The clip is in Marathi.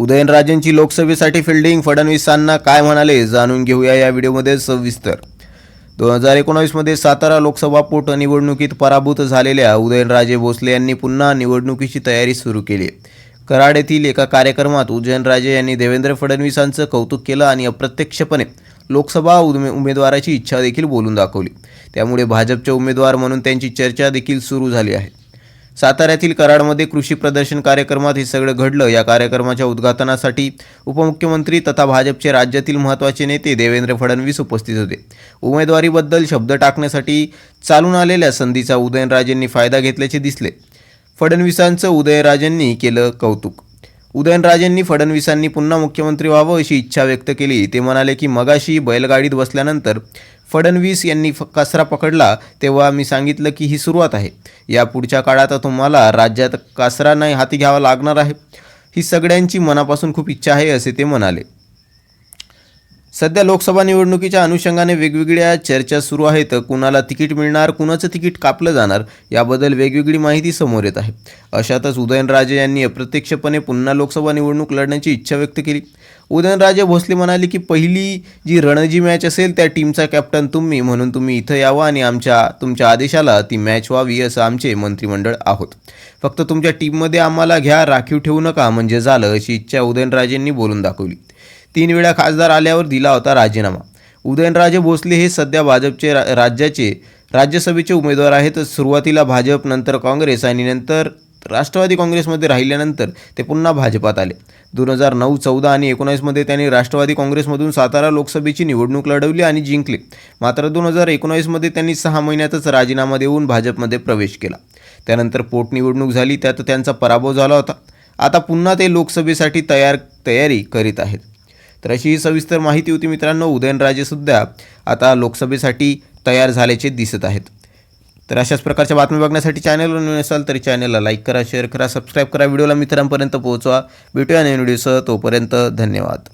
उदयनराजेंची लोकसभेसाठी फिल्डिंग फडणवीसांना काय म्हणाले जाणून घेऊया या व्हिडिओमध्ये सविस्तर. दोन हजार एकोणावीसमध्ये सातारा लोकसभा पोटनिवडणुकीत पराभूत झालेल्या उदयनराजे भोसले यांनी पुन्हा निवडणुकीची तयारी सुरू केली. कराड येथील एका कार्यक्रमात उदयनराजे यांनी देवेंद्र फडणवीसांचं कौतुक केलं आणि अप्रत्यक्षपणे लोकसभा उमे उमेदवाराची इच्छा देखील बोलून दाखवली. त्यामुळे भाजपचे उमेदवार म्हणून त्यांची चर्चा देखील सुरू झाली आहे. साताऱ्यातील कराडमध्ये कृषी प्रदर्शन कार्यक्रमात हे सगळं घडलं. या कार्यक्रमाच्या उद्घाटनासाठी उपमुख्यमंत्री तथा भाजपचे राज्यातील महत्त्वाचे नेते देवेंद्र फडणवीस उपस्थित होते. उमेदवारीबद्दल शब्द टाकण्यासाठी चालून आलेल्या संधीचा उदयनराजेंनी फायदा घेतल्याचे दिसले. फडणवीसांचं उदयनराजेंनी केलं कौतुक उदयनराजेंनी फडणवीसांनी पुन्हा मुख्यमंत्री व्हावं अशी इच्छा व्यक्त केली. ते म्हणाले की मगाशी बैलगाडीत बसल्यानंतर फडणवीस यांनी फ कचरा पकडला तेव्हा मी सांगितलं की ही सुरुवात आहे. या पुढच्या काळात तुम्हाला राज्यात कचरा नाही हाती घ्यावा लागणार आहे. ही सगळ्यांची मनापासून खूप इच्छा आहे असे ते म्हणाले. सध्या लोकसभा निवडणुकीच्या अनुषंगाने वेगवेगळ्या चर्चा सुरू आहेत. कुणाला तिकीट मिळणार कुणाचं तिकीट कापलं जाणार याबद्दल वेगवेगळी माहिती समोर येत आहे. अशातच उदयनराजे यांनी अप्रत्यक्षपणे पुन्हा लोकसभा निवडणूक लढण्याची इच्छा व्यक्त केली. उदयनराजे भोसले म्हणाले की पहिली जी रणजी मॅच असेल त्या टीमचा कॅप्टन तुम्ही म्हणून तुम्ही इथं यावं आणि आमच्या तुमच्या आदेशाला ती मॅच व्हावी असं आमचे मंत्रिमंडळ आहोत. फक्त तुमच्या टीममध्ये आम्हाला घ्या राखीव ठेवू नका म्हणजे झालं अशी इच्छा उदयनराजेंनी बोलून दाखवली. तीन वेळा खासदार आल्यावर दिला होता राजीनामा. उदयनराजे भोसले हे सध्या भाजपचे रा राज्याचे राज्यसभेचे उमेदवार आहेत. सुरुवातीला भाजप नंतर काँग्रेस आणि नंतर राष्ट्रवादी काँग्रेसमध्ये राहिल्यानंतर ते पुन्हा भाजपात आले. दोन हजार नऊ चौदा आणि एकोणावीसमध्ये त्यांनी राष्ट्रवादी काँग्रेसमधून सातारा लोकसभेची निवडणूक लढवली आणि जिंकले. मात्र दोन हजार एकोणावीसमध्ये त्यांनी सहा महिन्यातच राजीनामा देऊन भाजपमध्ये प्रवेश केला. त्यानंतर पोटनिवडणूक झाली त्यात त्यांचा पराभव झाला होता. आता पुन्हा ते लोकसभेसाठी तयार तयारी करीत आहेत. तर अशी ही सविस्तर माहिती होती मित्रांनो. उदयनराजेसुद्धा आता लोकसभेसाठी तयार झाल्याचे दिसत आहेत. तर अशाच प्रकारच्या बातम्या बघण्यासाठी चॅनलवर नवीन असाल तरी चॅनलला लाईक करा शेअर करा सबस्क्राईब करा. व्हिडिओला मित्रांपर्यंत पोहोचवा. भेटूया नवीन व्हिडिओसह तोपर्यंत धन्यवाद.